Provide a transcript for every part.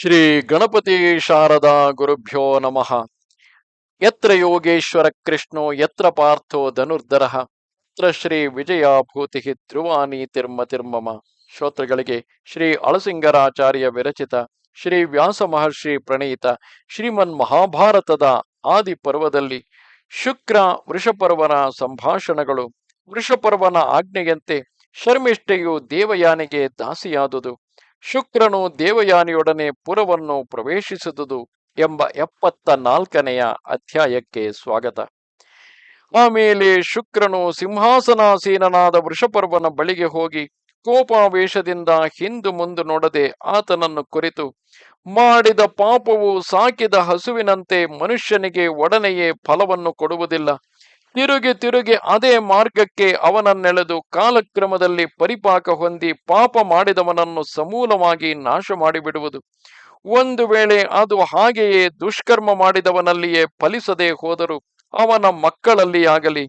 ಶ್ರೀ ಗಣಪತಿ ಶಾರದಾ ಗುರುಭ್ಯೋ ನಮಃ. ಯತ್ರ ಯೋಗೇಶ್ವರ ಕೃಷ್ಣೋ, ಯತ್ರ ಪಾರ್ಥೋ ಧನುರ್ಧರ, ಯತ್ರ ಶ್ರೀ ವಿಜಯಾಭೂತಿ ಧ್ರುವಾನಿ ತಿರ್ಮ ತಿರ್ಮಮ. ಶ್ರೋತೃಗಳಿಗೆ ಶ್ರೀ ಅಳಸಿಂಗರಾಚಾರ್ಯ ವಿರಚಿತ, ಶ್ರೀ ವ್ಯಾಸ ಮಹರ್ಷಿ ಪ್ರಣೀತ, ಶ್ರೀಮನ್ ಮಹಾಭಾರತದ ಆದಿ ಪರ್ವದಲ್ಲಿ ಶುಕ್ರ ವೃಷಪರ್ವನ ಸಂಭಾಷಣಗಳು, ವೃಷಪರ್ವನ ಆಜ್ಞೆಯಂತೆ ಶರ್ಮಿಷ್ಠೆಯು ದೇವಯಾನಿಗೆ ದಾಸಿಯಾದುದು. ಶುಕ್ರನು ದೇವಯಾನಿಯೊಡನೆ ಪುರವನ್ನು ಪ್ರವೇಶಿಸಿದುದು ಎಂಬ ಎಪ್ಪತ್ತ ನಾಲ್ಕನೆಯ ಅಧ್ಯಾಯಕ್ಕೆ ಸ್ವಾಗತ. ಆಮೇಲೆ ಶುಕ್ರನು ಸಿಂಹಾಸನಾಸೀನನಾದ ವೃಷಪರ್ವನ ಬಳಿಗೆ ಹೋಗಿ ಕೋಪಾವೇಶದಿಂದ ಹಿಂದು ಮುಂದು ನೋಡದೆ ಆತನನ್ನು ಕುರಿತು, ಮಾಡಿದ ಪಾಪವು ಸಾಕಿದ ಹಸುವಿನಂತೆ ಮನುಷ್ಯನಿಗೆ ಒಡನೆಯೇ ಫಲವನ್ನು ಕೊಡುವುದಿಲ್ಲ. ತಿರುಗಿ ತಿರುಗಿ ಅದೇ ಮಾರ್ಗಕ್ಕೆ ಅವನನ್ನೆಳೆದು ಕಾಲಕ್ರಮದಲ್ಲಿ ಪರಿಪಾಕ ಹೊಂದಿ ಪಾಪ ಮಾಡಿದವನನ್ನು ಸಮೂಲವಾಗಿ ನಾಶ ಮಾಡಿಬಿಡುವುದು. ಒಂದು ವೇಳೆ ಅದು ಹಾಗೆಯೇ ದುಷ್ಕರ್ಮ ಮಾಡಿದವನಲ್ಲಿಯೇ ಫಲಿಸದೆ ಹೋದರೂ ಅವನ ಮಕ್ಕಳಲ್ಲಿ ಆಗಲಿ,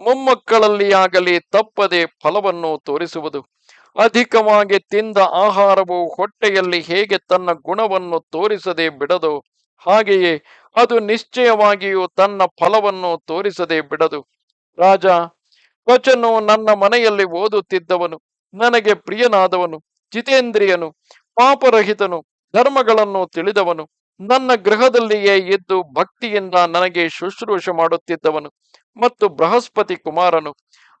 ಮೊಮ್ಮಕ್ಕಳಲ್ಲಿ ಆಗಲಿ ತಪ್ಪದೆ ಫಲವನ್ನು ತೋರಿಸುವುದು. ಅಧಿಕವಾಗಿ ತಿಂದ ಆಹಾರವು ಹೊಟ್ಟೆಯಲ್ಲಿ ಹೇಗೆ ತನ್ನ ಗುಣವನ್ನು ತೋರಿಸದೆ ಬಿಡದೋ ಹಾಗೆಯೇ ಅದು ನಿಶ್ಚಯವಾಗಿಯೂ ತನ್ನ ಫಲವನ್ನು ತೋರಿಸದೆ ಬಿಡದು. ರಾಜ, ಕೊಚನು ನನ್ನ ಮನೆಯಲ್ಲಿ ಓದುತ್ತಿದ್ದವನು, ನನಗೆ ಪ್ರಿಯನಾದವನು, ಜಿತೇಂದ್ರಿಯನು, ಪಾಪರಹಿತನು, ಧರ್ಮಗಳನ್ನು ತಿಳಿದವನು, ನನ್ನ ಗೃಹದಲ್ಲಿಯೇ ಇದ್ದು ಭಕ್ತಿಯಿಂದ ನನಗೆ ಶುಶ್ರೂಷೆ ಮಾಡುತ್ತಿದ್ದವನು ಮತ್ತು ಬೃಹಸ್ಪತಿ ಕುಮಾರನು,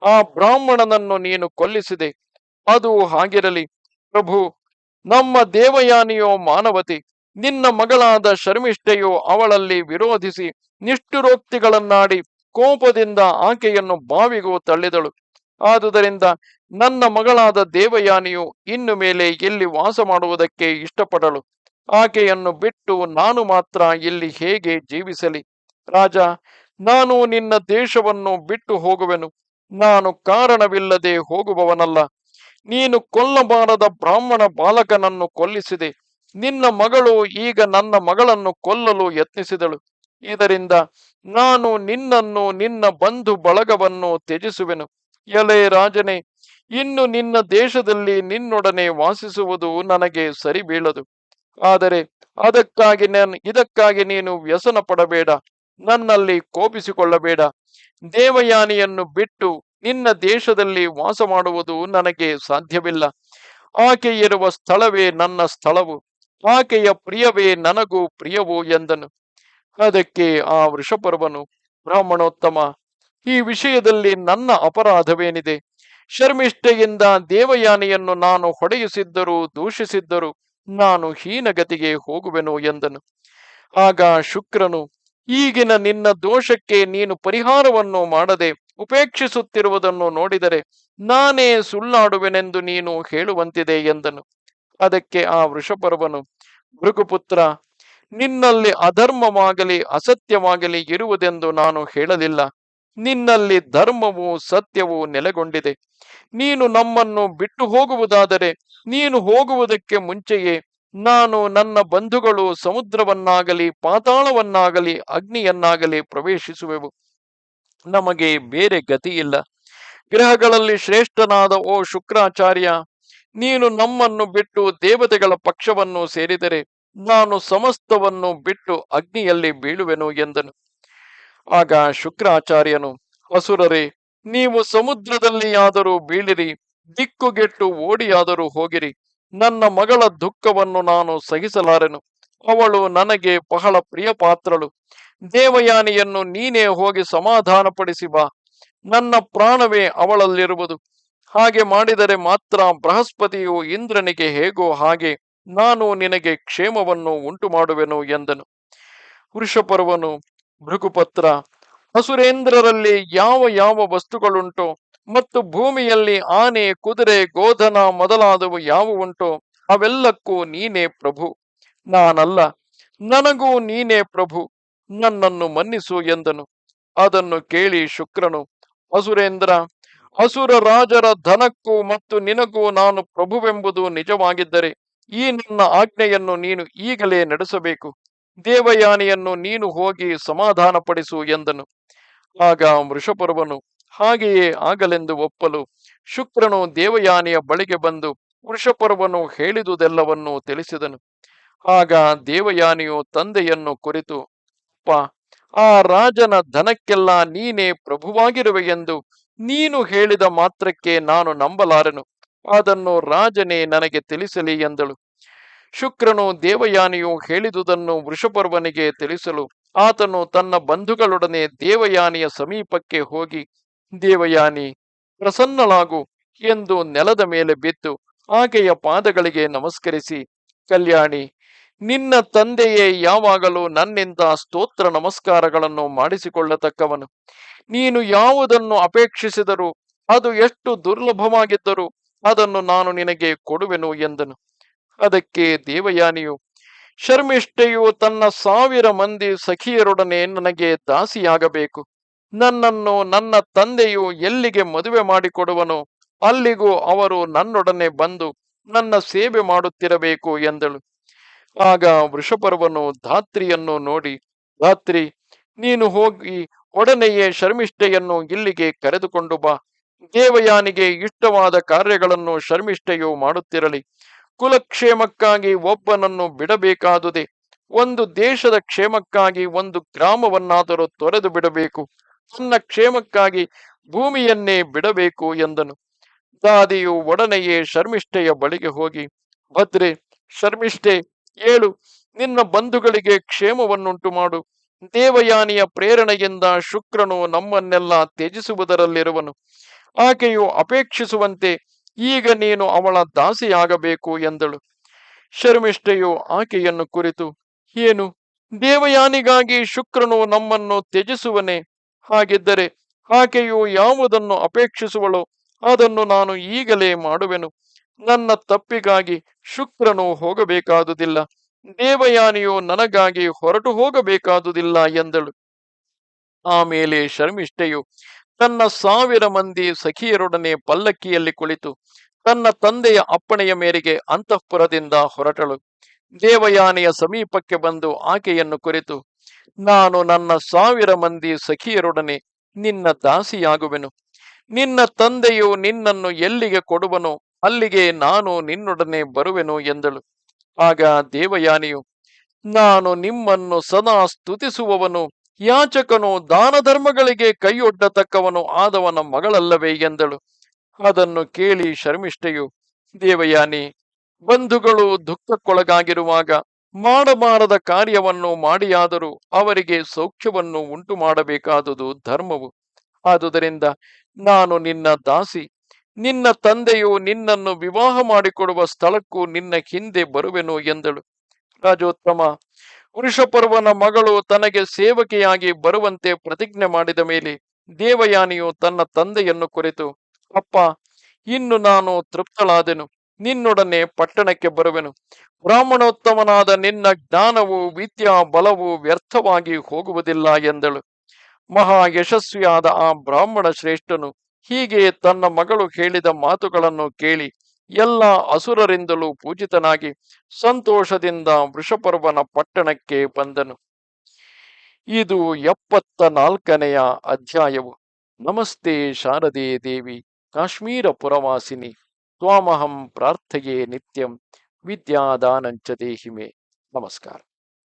ಆ ಬ್ರಾಹ್ಮಣನನ್ನು ನೀನು ಕೊಲ್ಲಿಸಿದೆ. ಅದು ಹಾಗಿರಲಿ. ಪ್ರಭು, ನಮ್ಮ ದೇವಯಾನಿಯೋ ಮಾನವತಿ ನಿನ್ನ ಮಗಳಾದ ಶರ್ಮಿಷ್ಠೆಯು ಅವಳಲ್ಲಿ ವಿರೋಧಿಸಿ ನಿಷ್ಠುರೋಕ್ತಿಗಳನ್ನಾಡಿ ಕೋಪದಿಂದ ಆಕೆಯನ್ನು ಬಾವಿಗೂ ತಳ್ಳಿದಳು. ಆದುದರಿಂದ ನನ್ನ ಮಗಳಾದ ದೇವಯಾನಿಯು ಇನ್ನು ಮೇಲೆ ಇಲ್ಲಿ ವಾಸ ಮಾಡುವುದಕ್ಕೆ ಇಷ್ಟಪಡಳು ಆಕೆಯನ್ನು ಬಿಟ್ಟು ನಾನು ಮಾತ್ರ ಇಲ್ಲಿ ಹೇಗೆ ಜೀವಿಸಲಿ? ರಾಜ, ನಾನು ನಿನ್ನ ದೇಶವನ್ನು ಬಿಟ್ಟು ಹೋಗುವೆನು. ನಾನು ಕಾರಣವಿಲ್ಲದೆ ಹೋಗುವವನಲ್ಲ. ನೀನು ಕೊಲ್ಲಬಾರದ ಬ್ರಾಹ್ಮಣ ಬಾಲಕನನ್ನು ಕೊಲ್ಲಿಸಿದೆ. ನಿನ್ನ ಮಗಳು ಈಗ ನನ್ನ ಮಗಳನ್ನು ಕೊಲ್ಲಲು ಯತ್ನಿಸಿದಳು. ಇದರಿಂದ ನಾನು ನಿನ್ನನ್ನು ನಿನ್ನ ಬಂಧು ಬಳಗವನ್ನು ತ್ಯಜಿಸುವೆನು. ಎಲೆ ರಾಜನೇ, ಇನ್ನು ನಿನ್ನ ದೇಶದಲ್ಲಿ ನಿನ್ನೊಡನೆ ವಾಸಿಸುವುದು ನನಗೆ ಸರಿ ಬೀಳದು ಆದರೆ ಅದಕ್ಕಾಗಿ ನಾನು, ಇದಕ್ಕಾಗಿ ನೀನು ವ್ಯಸನ ಪಡಬೇಡ ನನ್ನಲ್ಲಿ ಕೋಪಿಸಿಕೊಳ್ಳಬೇಡ. ದೇವಯಾನಿಯನ್ನು ಬಿಟ್ಟು ನಿನ್ನ ದೇಶದಲ್ಲಿ ವಾಸ ಮಾಡುವುದು ನನಗೆ ಸಾಧ್ಯವಿಲ್ಲ. ಆಕೆ ಇರುವ ಸ್ಥಳವೇ ನನ್ನ ಸ್ಥಳವು. ಆಕೆಯ ಪ್ರಿಯವೇ ನನಗೂ ಪ್ರಿಯವು ಎಂದನು. ಅದಕ್ಕೆ ಆ ವೃಷಪರ್ವನು, ಬ್ರಾಹ್ಮಣೋತ್ತಮ, ಈ ವಿಷಯದಲ್ಲಿ ನನ್ನ ಅಪರಾಧವೇನಿದೆ? ಶರ್ಮಿಷ್ಠೆಯಿಂದ ದೇವಯಾನಿಯನ್ನು ನಾನು ಹೊಡೆಯಿಸಿದ್ದರೂ ದೂಷಿಸಿದ್ದರೂ ನಾನು ಹೀನಗತಿಗೆ ಹೋಗುವೆನು ಎಂದನು. ಆಗ ಶುಕ್ರನು, ಈಗಿನ ನಿನ್ನ ದೋಷಕ್ಕೆ ನೀನು ಪರಿಹಾರವನ್ನು ಮಾಡದೆ ಉಪೇಕ್ಷಿಸುತ್ತಿರುವುದನ್ನು ನೋಡಿದರೆ ನಾನೇ ಸುಳ್ಳಾಡುವೆನೆಂದು ನೀನು ಹೇಳುವಂತಿದೆ ಎಂದನು. ಅದಕ್ಕೆ ಆ ವೃಷಪರ್ವನು ಭೃಗುಪುತ್ರ ನಿನ್ನಲ್ಲಿ ಅಧರ್ಮವಾಗಲಿ, ಅಸತ್ಯವಾಗಲಿ ಇರುವುದೆಂದು ನಾನು ಹೇಳಲಿಲ್ಲ. ನಿನ್ನಲ್ಲಿ ಧರ್ಮವು ಸತ್ಯವು ನೆಲೆಗೊಂಡಿದೆ. ನೀನು ನಮ್ಮನ್ನು ಬಿಟ್ಟು ಹೋಗುವುದಾದರೆ, ನೀನು ಹೋಗುವುದಕ್ಕೆ ಮುಂಚೆಯೇ ನಾನು ನನ್ನ ಬಂಧುಗಳು ಸಮುದ್ರವನ್ನಾಗಲಿ, ಪಾತಾಳವನ್ನಾಗಲಿ, ಅಗ್ನಿಯನ್ನಾಗಲಿ ಪ್ರವೇಶಿಸುವೆವು. ನಮಗೆ ಬೇರೆ ಗತಿಯಿಲ್ಲ. ಗ್ರಹಗಳಲ್ಲಿ ಶ್ರೇಷ್ಠನಾದ ಓ ಶುಕ್ರಾಚಾರ್ಯ ನೀನು ನಮ್ಮನ್ನು ಬಿಟ್ಟು ದೇವತೆಗಳ ಪಕ್ಷವನ್ನು ಸೇರಿದರೆ ನಾನು ಸಮಸ್ತವನ್ನು ಬಿಟ್ಟು ಅಗ್ನಿಯಲ್ಲಿ ಬೀಳುವೆನು ಎಂದನು. ಆಗ ಶುಕ್ರಾಚಾರ್ಯನು, ಅಸುರರೇ, ನೀವು ಸಮುದ್ರದಲ್ಲಿಯಾದರೂ ಬೀಳಿರಿ, ದಿಕ್ಕುಗೆಟ್ಟು ಓಡಿಯಾದರೂ ಹೋಗಿರಿ. ನನ್ನ ಮಗಳ ದುಃಖವನ್ನು ನಾನು ಸಹಿಸಲಾರೆನು. ಅವಳು ನನಗೆ ಬಹಳ ಪ್ರಿಯ ಪಾತ್ರಳು ದೇವಯಾನಿಯನ್ನು ನೀನೇ ಹೋಗಿ ಸಮಾಧಾನಪಡಿಸಿ ಬಾ. ನನ್ನ ಪ್ರಾಣವೇ ಅವಳಲ್ಲಿರುವುದು. ಹಾಗೆ ಮಾಡಿದರೆ ಮಾತ್ರ ಬೃಹಸ್ಪತಿಯು ಇಂದ್ರನಿಗೆ ಹೇಗೋ ಹಾಗೆ ನಾನು ನಿನಗೆ ಕ್ಷೇಮವನ್ನು ಉಂಟು ಮಾಡುವೆನು ಎಂದನು. ವೃಷಪರ್ವನು, ಭೃಗುಪತ್ರ ಹಸುರೇಂದ್ರರಲ್ಲಿ ಯಾವ ಯಾವ ವಸ್ತುಗಳುಂಟೋ ಮತ್ತು ಭೂಮಿಯಲ್ಲಿ ಆನೆ, ಕುದುರೆ, ಗೋಧನ ಮೊದಲಾದವು ಯಾವುವುಂಟೋ ಅವೆಲ್ಲಕ್ಕೂ ನೀನೇ ಪ್ರಭು. ನಾನಲ್ಲ, ನನಗೂ ನೀನೇ ಪ್ರಭು, ನನ್ನನ್ನು ಮನ್ನಿಸು ಎಂದನು. ಅದನ್ನು ಕೇಳಿ ಶುಕ್ರನು, ಅಸುರೇಂದ್ರ ಅಸುರ ರಾಜರ ಧನಕ್ಕೂ ಮತ್ತು ನಿನಗೂ ನಾನು ಪ್ರಭುವೆಂಬುದು ನಿಜವಾಗಿದ್ದರೆ ಈ ನನ್ನ ಆಜ್ಞೆಯನ್ನು ನೀನು ಈಗಲೇ ನಡೆಸಬೇಕು. ದೇವಯಾನಿಯನ್ನು ನೀನು ಹೋಗಿ ಸಮಾಧಾನಪಡಿಸು ಎಂದನು. ಆಗ ವೃಷಪರ್ವನು ಹಾಗೆಯೇ ಆಗಲೆಂದು ಒಪ್ಪಲು ಶುಕ್ರನು ದೇವಯಾನಿಯ ಬಳಿಗೆ ಬಂದು ವೃಷಪರ್ವನು ಹೇಳಿದುದೆಲ್ಲವನ್ನೂ ತಿಳಿಸಿದನು. ಆಗ ದೇವಯಾನಿಯು ತಂದೆಯನ್ನು ಕುರಿತು, ಅಪ್ಪ, ಆ ರಾಜನ ಧನಕ್ಕೆಲ್ಲ ನೀನೇ ಪ್ರಭುವಾಗಿರುವೆ ಎಂದು ನೀನು ಹೇಳಿದ ಮಾತ್ರಕ್ಕೆ ನಾನು ನಂಬಲಾರೆನು. ಅದನ್ನು ರಾಜನೇ ನನಗೆ ತಿಳಿಸಲಿ ಎಂದಳು. ಶುಕ್ರನು ದೇವಯಾನಿಯು ಹೇಳಿದುದನ್ನು ವೃಷಪರ್ವನಿಗೆ ತಿಳಿಸಲು, ಆತನು ತನ್ನ ಬಂಧುಗಳೊಡನೆ ದೇವಯಾನಿಯ ಸಮೀಪಕ್ಕೆ ಹೋಗಿ, ದೇವಯಾನಿ, ಪ್ರಸನ್ನಳಾಗು ಎಂದು ನೆಲದ ಮೇಲೆ ಬಿದ್ದು ಆಕೆಯ ಪಾದಗಳಿಗೆ ನಮಸ್ಕರಿಸಿ, ಕಲ್ಯಾಣಿ ನಿನ್ನ ತಂದೆಯೇ ಯಾವಾಗಲೂ ನನ್ನಿಂದ ಸ್ತೋತ್ರ ನಮಸ್ಕಾರಗಳನ್ನು ಮಾಡಿಸಿಕೊಳ್ಳತಕ್ಕವನು. ನೀನು ಯಾವುದನ್ನು ಅಪೇಕ್ಷಿಸಿದರೂ, ಅದು ಎಷ್ಟು ದುರ್ಲಭವಾಗಿದ್ದರೂ ಅದನ್ನು ನಾನು ನಿನಗೆ ಕೊಡುವೆನು ಎಂದನು. ಅದಕ್ಕೆ ದೇವಯಾನಿಯು, ಶರ್ಮಿಷ್ಠೆಯು ತನ್ನ ಸಾವಿರ ಮಂದಿ ಸಖಿಯರೊಡನೆ ನನಗೆ ದಾಸಿಯಾಗಬೇಕು. ನನ್ನನ್ನು ನನ್ನ ತಂದೆಯು ಎಲ್ಲಿಗೆ ಮದುವೆ ಮಾಡಿಕೊಡುವನು, ಅಲ್ಲಿಗೂ ಅವರು ನನ್ನೊಡನೆ ಬಂದು ನನ್ನ ಸೇವೆ ಮಾಡುತ್ತಿರಬೇಕು ಎಂದಳು. ಆಗ ವೃಷಪರ್ವನು ಧಾತ್ರಿಯನ್ನು ನೋಡಿ, ಧಾತ್ರಿ, ನೀನು ಹೋಗಿ ಒಡನೆಯೇ ಶರ್ಮಿಷ್ಠೆಯನ್ನು ಇಲ್ಲಿಗೆ ಕರೆದುಕೊಂಡು ಬಾ. ದೇವಯಾನಿಗೆ ಇಷ್ಟವಾದ ಕಾರ್ಯಗಳನ್ನು ಶರ್ಮಿಷ್ಠೆಯು ಮಾಡುತ್ತಿರಲಿ. ಕುಲಕ್ಷೇಮಕ್ಕಾಗಿ ಒಬ್ಬನನ್ನು ಬಿಡಬೇಕಾದುದೆ. ಒಂದು ದೇಶದ ಕ್ಷೇಮಕ್ಕಾಗಿ ಒಂದು ಗ್ರಾಮವನ್ನಾದರೂ ತೊರೆದು ಬಿಡಬೇಕು. ತನ್ನ ಕ್ಷೇಮಕ್ಕಾಗಿ ಭೂಮಿಯನ್ನೇ ಬಿಡಬೇಕು, ಎಂದನು. ದಾದಿಯು ಒಡನೆಯೇ ಶರ್ಮಿಷ್ಠೆಯ ಬಳಿಗೆ ಹೋಗಿ, ಭದ್ರೆ, ಶರ್ಮಿಷ್ಠೆ ಏಳು, ನಿನ್ನ ಬಂಧುಗಳಿಗೆ ಕ್ಷೇಮವನ್ನುಂಟು ಮಾಡು. ದೇವಯಾನಿಯ ಪ್ರೇರಣೆಯಿಂದ ಶುಕ್ರನು ನಮ್ಮನ್ನೆಲ್ಲ ತ್ಯಜಿಸುವುದರಲ್ಲಿರುವನು. ಆಕೆಯು ಅಪೇಕ್ಷಿಸುವಂತೆ ಈಗ ನೀನು ಅವಳ ದಾಸಿಯಾಗಬೇಕು ಎಂದಳು. ಶರ್ಮಿಷ್ಠೆಯು ಆಕೆಯನ್ನು ಕುರಿತು, ಏನು, ದೇವಯಾನಿಗಾಗಿ ಶುಕ್ರನು ನಮ್ಮನ್ನು ತ್ಯಜಿಸುವನೆ? ಹಾಗಿದ್ದರೆ ಆಕೆಯು ಯಾವುದನ್ನು ಅಪೇಕ್ಷಿಸುವಳೋ ಅದನ್ನು ನಾನು ಈಗಲೇ ಮಾಡುವೆನು. ನನ್ನ ತಪ್ಪಿಗಾಗಿ ಶುಕ್ರನು ಹೋಗಬೇಕಾದುದಿಲ್ಲ, ದೇವಯಾನಿಯು ನನಗಾಗಿ ಹೊರಟು ಹೋಗಬೇಕಾದುದಿಲ್ಲ ಎಂದಳು. ಆಮೇಲೆ ಶರ್ಮಿಷ್ಠೆಯು ತನ್ನ ಸಾವಿರ ಮಂದಿ ಸಖಿಯರೊಡನೆ ಪಲ್ಲಕ್ಕಿಯಲ್ಲಿ ಕುಳಿತು ತನ್ನ ತಂದೆಯ ಅಪ್ಪಣೆಯ ಮೇರೆಗೆ ಅಂತಃಪುರದಿಂದ ಹೊರಟಳು. ದೇವಯಾನಿಯ ಸಮೀಪಕ್ಕೆ ಬಂದು ಆಕೆಯನ್ನು ಕುರಿತು, ನಾನು ನನ್ನ ಸಾವಿರ ಮಂದಿ ಸಖಿಯರೊಡನೆ ನಿನ್ನ ದಾಸಿಯಾಗುವೆನು. ನಿನ್ನ ತಂದೆಯು ನಿನ್ನನ್ನು ಎಲ್ಲಿಗೆ ಕೊಡುವನೋ ಅಲ್ಲಿಗೆ ನಾನು ನಿನ್ನೊಡನೆ ಬರುವೆನು ಎಂದಳು. ಆಗ ದೇವಯಾನಿಯು, ನಾನು ನಿಮ್ಮನ್ನು ಸದಾ ಸ್ತುತಿಸುವವನು, ಯಾಚಕನು ದಾನ ಧರ್ಮಗಳಿಗೆ ಕೈಯೊಡ್ಡತಕ್ಕವನು ಆದವನ ಮಗಳಲ್ಲವೇ ಎಂದಳು. ಅದನ್ನು ಕೇಳಿ ಶರ್ಮಿಷ್ಠೆಯು, ದೇವಯಾನಿ, ಬಂಧುಗಳು ದುಃಖಕ್ಕೊಳಗಾಗಿರುವಾಗ ಮಾಡಬಾರದ ಕಾರ್ಯವನ್ನು ಮಾಡಿಯಾದರೂ ಅವರಿಗೆ ಸೌಖ್ಯವನ್ನು ಉಂಟು ಮಾಡಬೇಕಾದುದು ಧರ್ಮವು. ಆದುದರಿಂದ ನಾನು ನಿನ್ನ ದಾಸಿ ನಿನ್ನ ತಂದೆಯು ನಿನ್ನನ್ನು ವಿವಾಹ ಮಾಡಿಕೊಡುವ ಸ್ಥಳಕ್ಕೂ ನಿನ್ನ ಹಿಂದೆ ಬರುವೆನು ಎಂದಳು. ರಾಜೋತ್ತಮ, ವೃಷಪರ್ವನ ಮಗಳು ತನಗೆ ಸೇವಕಿಯಾಗಿ ಬರುವಂತೆ ಪ್ರತಿಜ್ಞೆ ಮಾಡಿದ ಮೇಲೆ ದೇವಯಾನಿಯು ತನ್ನ ತಂದೆಯನ್ನು ಕುರಿತು, ಅಪ್ಪ, ಇನ್ನು ನಾನು ತೃಪ್ತಳಾದೆನು, ನಿನ್ನೊಡನೆ ಪಟ್ಟಣಕ್ಕೆ ಬರುವೆನು. ಬ್ರಾಹ್ಮಣೋತ್ತಮನಾದ ನಿನ್ನ ಜ್ಞಾನವು ವಿದ್ಯಾ ಬಲವು ವ್ಯರ್ಥವಾಗಿ ಹೋಗುವುದಿಲ್ಲ ಎಂದಳು. ಮಹಾ ಯಶಸ್ವಿಯಾದ ಆ ಬ್ರಾಹ್ಮಣ ಶ್ರೇಷ್ಠನು ಹೀಗೆ ತನ್ನ ಮಗಳು ಹೇಳಿದ ಮಾತುಗಳನ್ನು ಕೇಳಿ ಎಲ್ಲ ಅಸುರರಿಂದಲೂ ಪೂಜಿತನಾಗಿ ಸಂತೋಷದಿಂದ ವೃಷಪರ್ವನ ಪಟ್ಟಣಕ್ಕೆ ಬಂದನು. ಇದು ಎಪ್ಪತ್ತ ನಾಲ್ಕನೆಯ ಅಧ್ಯಾಯವು. ನಮಸ್ತೆ ಶಾರದೆ ದೇವಿ, ಕಾಶ್ಮೀರ ಪುರವಾಸಿನಿ, ತ್ವಾಮಹಂ ಪ್ರಾರ್ಥೆಯೇ ನಿತ್ಯಂ, ವಿದ್ಯಾದಾನಂಚ ದೇಹಿಮೆ. ನಮಸ್ಕಾರ.